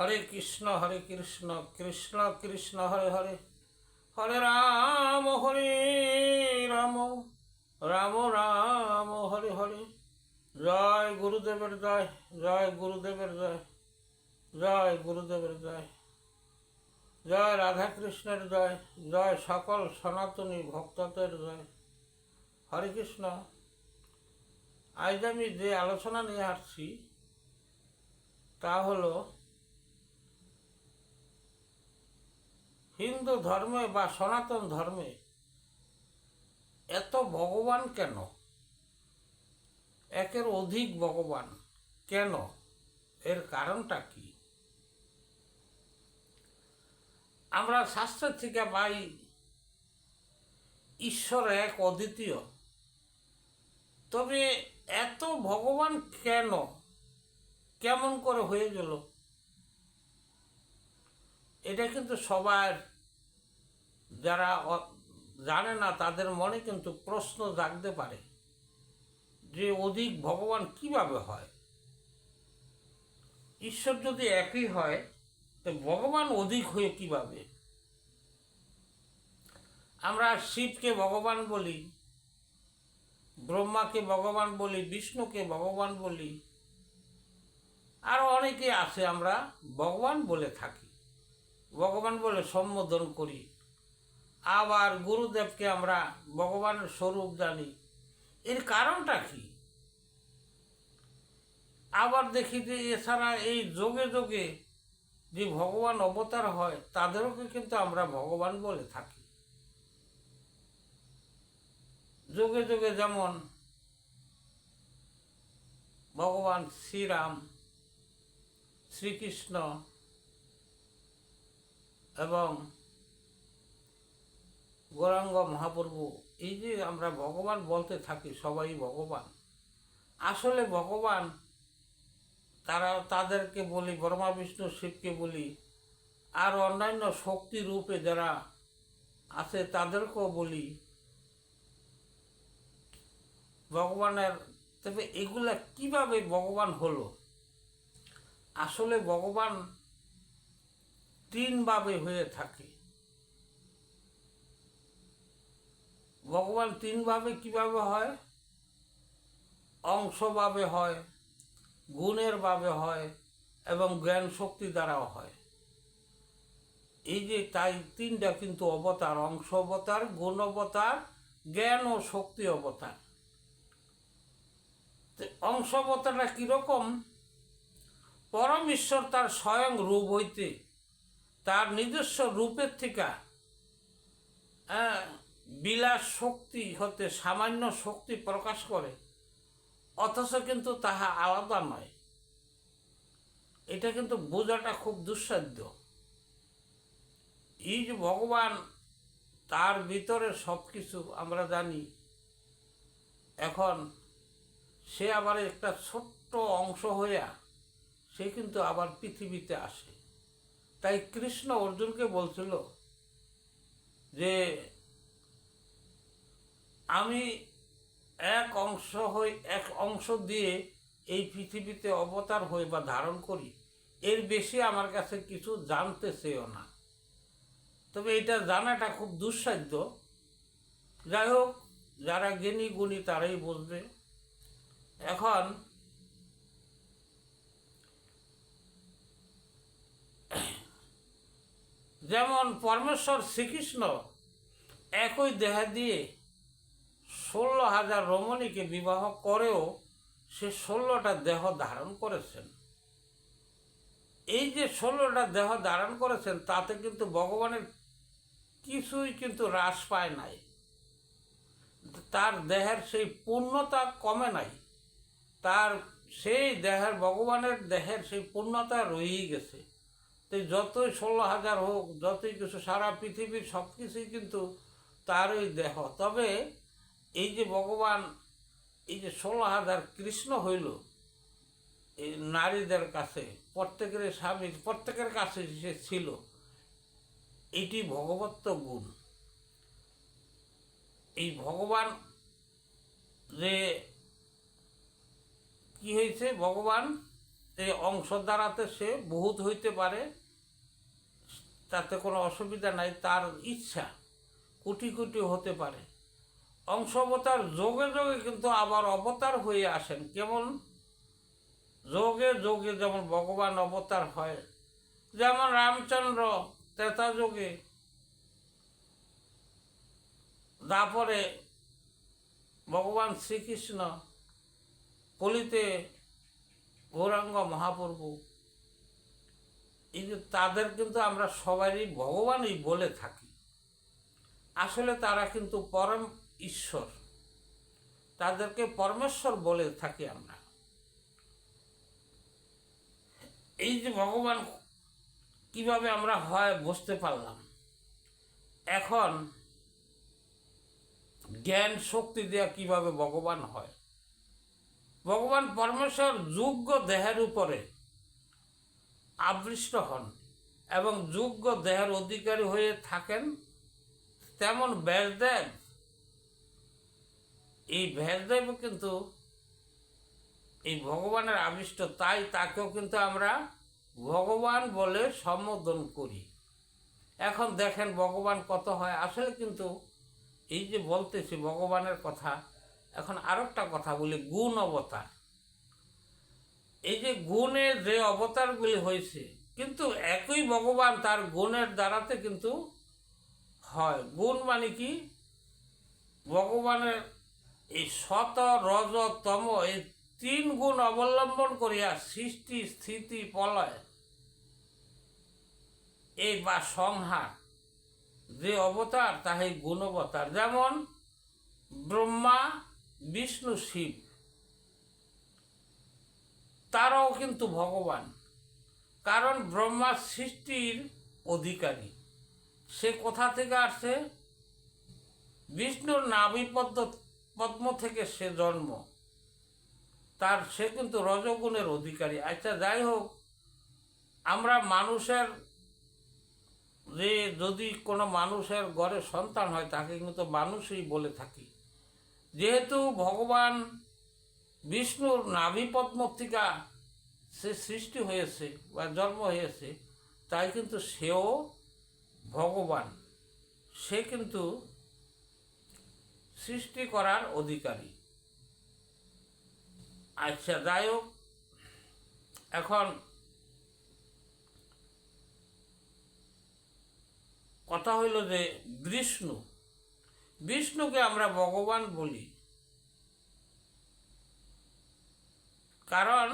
হরে কৃষ্ণ হরে কৃষ্ণ কৃষ্ণ কৃষ্ণ, হরে হরে। হরে রাম হরে রাম রাম রাম, হরে হরে। জয় গুরুদেবের জয় জয় গুরুদেবের জয় জয় গুরুদেবের জয়। জয় রাধা কৃষ্ণের জয় জয় সকল সনাতনী ভক্তদের জয়। হরে কৃষ্ণ। আজ আমি যে আলোচনা নিয়ে আসছি, তা হলো হিন্দু ধর্মে বা সনাতন ধর্মে এত ভগবান কেন? একের অধিক ভগবান কেন? এর কারণটা কি? আমরা শাস্ত্র থেকে পাই, ঈশ্বর এক অদ্বিতীয়। তবে এত ভগবান কেন? কেমন করে হয়ে গেল? এটা কিন্তু সবার যারা জানে না, তাদের মনে কিন্তু প্রশ্ন জাগতে পারে যে অধিক ভগবান কীভাবে হয়? ঈশ্বর যদি একই হয়, তো ভগবান অধিক হয়ে কীভাবে? আমরা শিবকে ভগবান বলি, ব্রহ্মাকে ভগবান বলি, বিষ্ণুকে ভগবান বলি আরও অনেকে আছে আমরা ভগবান বলে থাকি। ভগবান বলে সম্বোধন করি। আবার গুরুদেবকে আমরা ভগবানের স্বরূপ জানি। এর কারণটা কি? আবার দেখি যে এছাড়া এই যোগে যোগে যে ভগবান অবতার হয়, তাদেরকে কিন্তু আমরা ভগবান বলে থাকি। যোগে যোগে যেমন ভগবান শ্রীরাম, শ্রীকৃষ্ণ এবং গৌরাঙ্গ মহাপ্রভু, এই যে আমরা ভগবান বলতে থাকি, সবাই ভগবান। আসলে ভগবান, তারা তাদেরকে বলি, ব্রহ্মা, বিষ্ণু, শিবকে বলি, আর অন্যান্য শক্তি রূপে যারা আছে, তাদেরকেও বলি। ভগবানের, তবে এগুলা কীভাবে ভগবান হলো? আসলে ভগবান তিনভাবে হয়ে থাকে। ভগবান তিনভাবে কীভাবে হয়? অংশভাবে হয় গুণের ভাবে হয় এবং জ্ঞান শক্তি দ্বারাও হয়। এই যে তাই তিনটা কিন্তু অবতার অংশ অবতার গুণ অবতার জ্ঞান ও শক্তি অবতার। অংশ অবতারটা কীরকম? পরম ঈশ্বর তার স্বয়ং রূপ হইতে তার নিজস্ব রূপের থেকে আহ, বিলাস শক্তি হতে সামান্য শক্তি প্রকাশ করে, অথচ কিন্তু তাহা আলাদা নয়। এটা কিন্তু বোঝাটা খুব দুঃসাধ্য। যে ভগবান তার ভিতরে সব কিছু আমরা জানি। এখন সে আবার একটা ছোট্ট অংশ হইয়া সে কিন্তু আবার পৃথিবীতে আসে। তাই কৃষ্ণ অর্জুনকে বলছিল যে আমি এক অংশ হয়ে, এক অংশ দিয়ে এই পৃথিবীতে অবতার হই বা ধারণ করি, এর বেশি আমার কাছে কিছু জানতে চেয়েও না। তবে এটা জানাটা খুব দুঃসাধ্য। যাই হোক, যারা জ্ঞানী গুণী তারাই বুঝবে। এখন যেমন পরমেশ্বর শ্রীকৃষ্ণ একই দেহা দিয়ে ষোলো হাজার রমণীকে বিবাহ করেও সে ষোলোটা দেহ ধারণ করেছেন। এই যে ষোলোটা দেহ ধারণ করেছেন, তাতে কিন্তু ভগবানের কিছুই কিন্তু হ্রাস পায় নাই। তার দেহের সেই পূর্ণতা কমে নাই। তার সেই দেহের, ভগবানের দেহের সেই পূর্ণতা রয়েই গেছে। তো যতই ষোলো হাজার হোক, যতই কিছু সারা পৃথিবীর সব কিছুই কিন্তু তারই দেহ। তবে এই যে ভগবান, এই যে ষোলো হাজার কৃষ্ণ হইল, এই নারীদের কাছে, প্রত্যেকের স্বামী, প্রত্যেকের কাছে সে ছিল, এটি ভগবত্ব গুণ। এই ভগবান যে কি হয়েছে? ভগবান এই অংশ দ্বারাতে সে বহুত হইতে পারে, তাতে কোনো অসুবিধা নাই, তার ইচ্ছা কোটি কোটি হতে পারে। অংশ অবতার যোগে যোগে কিন্তু আবার অবতার হয়ে আসেন। কেমন? যোগে যোগে যেমন ভগবান অবতার হয়, যেমন রামচন্দ্র ত্রেতা যোগে, তারপরে ভগবান শ্রীকৃষ্ণ কলিতে গৌরাঙ্গ মহাপ্রভু, এই যে তাদের কিন্তু আমরা সবারই ভগবানই বলে থাকি। আসলে তারা কিন্তু পরম ঈশ্বর। তাদেরকে পরমেশ্বর বলে থাকি আমরা। এই যে ভগবান কীভাবে আমরা হয় বুঝতে পারলাম। এখন জ্ঞান শক্তি দেওয়া কীভাবে ভগবান হয়। ভগবান পরমেশ্বর যোগ্য দেহের উপরে আবৃষ্ট হন এবং যোগ্য দেহের অধিকারী হয়ে থাকেন, তেমন ব্যাসদেব এই ব্যাসদেব কিন্তু এই ভগবানের আবিষ্ট, তাই তাকেও কিন্তু আমরা ভগবান বলে সম্বোধন করি। এখন দেখেন ভগবান কত হয়। আসলে কিন্তু এই যে বলতেছি ভগবানের কথা, এখন আরেকটা কথা বলি, গুণ অবতার। এই যে গুণের যে অবতারগুলি হয়েছে, কিন্তু একই ভগবান তার গুণের দ্বারাতে কিন্তু হয়। গুণ মানে কি? ভগবানের এই শত রজ তম এই তিন গুণ অবলম্বন করিয়া সৃষ্টি, স্থিতি, প্রলয় এই বা সংহার, যে অবতার তাহাই গুণবতার যেমন ব্রহ্মা, বিষ্ণু, শিব, তারাও কিন্তু ভগবান। কারণ ব্রহ্মা সৃষ্টির অধিকারী। সে কোথা থেকে আসছে বিষ্ণুর নাভি পদ্ম থেকে সে জন্ম। তার সে কিন্তু রজগুণের অধিকারী। আচ্ছা যাই হোক, আমরা মানুষের যে যদি কোনো মানুষের ঘরে সন্তান হয়, তাকে কিন্তু মানুষই বলে থাকি। যেহেতু ভগবান বিষ্ণুর নাভিপদ্ম থেকে সে সৃষ্টি হয়েছে বা জন্ম হয়েছে, তাই কিন্তু সেও ভগবান। সে কিন্তু সৃষ্টি করার অধিকারী। আচ্ছা যাই হোক, এখন কথা হইল যে বিষ্ণু, বিষ্ণুকে আমরা ভগবান বলি। কারণ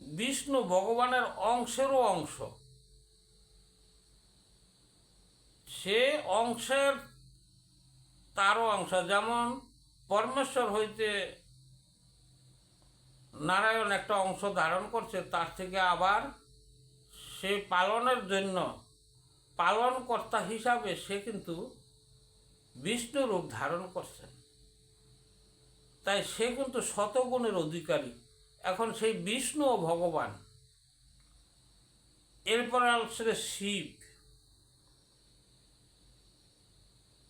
বিষ্ণু ভগবানের অংশেরও অংশ। সে অংশের তারও অংশ। যেমন পরমেশ্বর হইতে নারায়ণ একটা অংশ ধারণ করছে, তার থেকে আবার সে পালনের জন্য পালনকর্তা হিসাবে সে কিন্তু বিষ্ণু রূপ ধারণ করছেন তাই সে কিন্তু শতগুণের অধিকারী। এখন সেই বিষ্ণু ও ভগবান। এরপর আসলে শিব।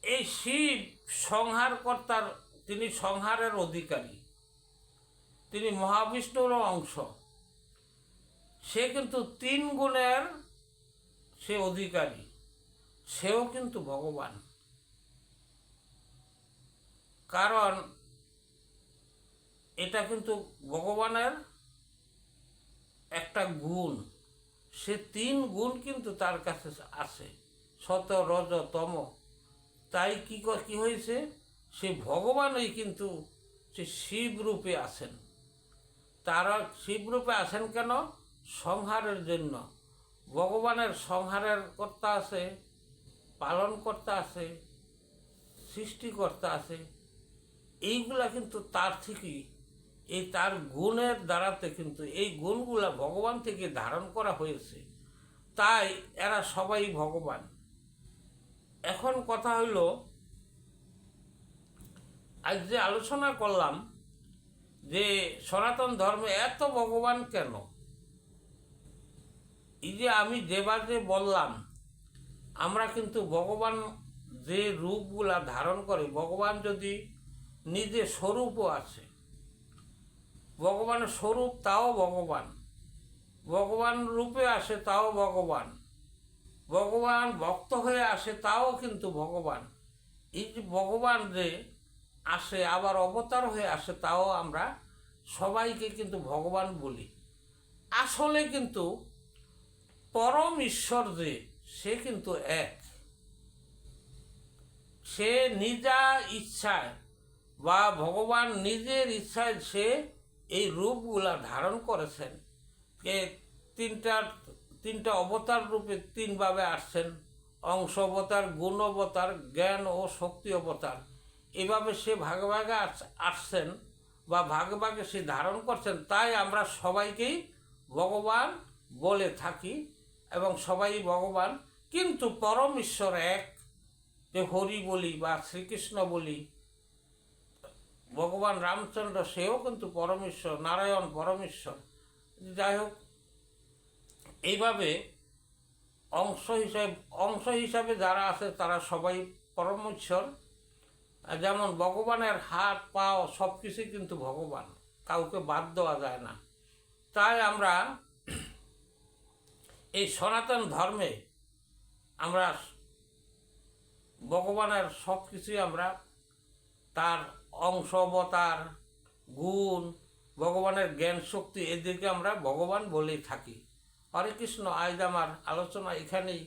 এই শিব সংহারকর্তার, তিনি সংহারের অধিকারী। তিনি মহাবিষ্ণুরও অংশ। সে কিন্তু তিন গুণের সে অধিকারী। সেও কিন্তু ভগবান। কারণ এটা কিন্তু ভগবানের একটা গুণ। সে তিন গুণ কিন্তু তার কাছে আছে শত, রজ, তম তাই কি ক- হয়েছে? সে ভগবানই কিন্তু সে শিবরূপে আসেন। তারা শিবরূপে আসেন কেন? সংহারের জন্য। ভগবানের সংহারের কর্তা আছে, পালন কর্তা আছে সৃষ্টিকর্তা আছে। এইগুলা কিন্তু তার থেকেই এই তার গুণের দ্বারাতে কিন্তু এই গুণগুলা ভগবান থেকে ধারণ করা হয়েছে। তাই এরা সবাই ভগবান। এখন কথা হইল, আজ যে আলোচনা করলাম যে সনাতন ধর্মে এত ভগবান কেন? এই যে আমি যেভাবে বললাম, আমরা কিন্তু ভগবান যে রূপগুলা ধারণ করে, ভগবান যদি নিজে স্বরূপও আছে, ভগবানের স্বরূপ তাও ভগবান ভগবান রূপে আসে তাও ভগবান। ভগবান ভক্ত হয়ে আসে, তাও কিন্তু ভগবান। এই যে ভগবান যে আসে, আবার অবতার হয়ে আসে, তাও আমরা সবাইকে কিন্তু ভগবান বলি। আসলে কিন্তু পরম ঈশ্বর যে, সে কিন্তু এক। সে নিজা ইচ্ছায় বা ভগবান নিজের ইচ্ছায় সে এই রূপগুলা ধারণ করেছেন। কে তিনটা তিনটা অবতার রূপে তিনভাবে আসছেন। অংশ অবতার, গুণ অবতার, জ্ঞান ও শক্তি অবতার। এভাবে সে ভাগে ভাগে আসছেন বা ভাগে ভাগে সে ধারণ করছেন, তাই আমরা সবাইকেই ভগবান বলে থাকি এবং সবাই ভগবান। কিন্তু পরম ঈশ্বর এক, যে হরি বলি বা শ্রীকৃষ্ণ বলি, ভগবান রামচন্দ্র, সেও কিন্তু পরমেশ্বর, নারায়ণ পরমেশ্বর। যাই হোক এইভাবে অংশ হিসাবে অংশ হিসাবে যারা আছে, তারা সবাই পরমেশ্বর যেমন ভগবানের হাত, পা, সব কিছুই কিন্তু ভগবান। কাউকে বাদ দেওয়া যায় না। তাই আমরা এই সনাতন ধর্মে আমরা ভগবানের সব কিছুই আমরা তার অংশ, অবতার, গুণ, ভগবানের জ্ঞান শক্তি এদেরকে আমরা ভগবান বলেই থাকি। হরে কৃষ্ণ, আজ আমার আলোচনা এখানেই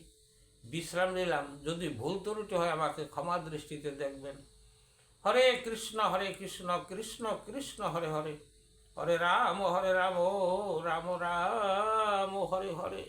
বিশ্রাম নিলাম। যদি ভুল ত্রুটি হয় আমাকে ক্ষমা দৃষ্টিতে দেখবেন। হরে কৃষ্ণ হরে কৃষ্ণ কৃষ্ণ কৃষ্ণ, হরে হরে। হরে রাম হরে রাম রাম রাম, হরে হরে।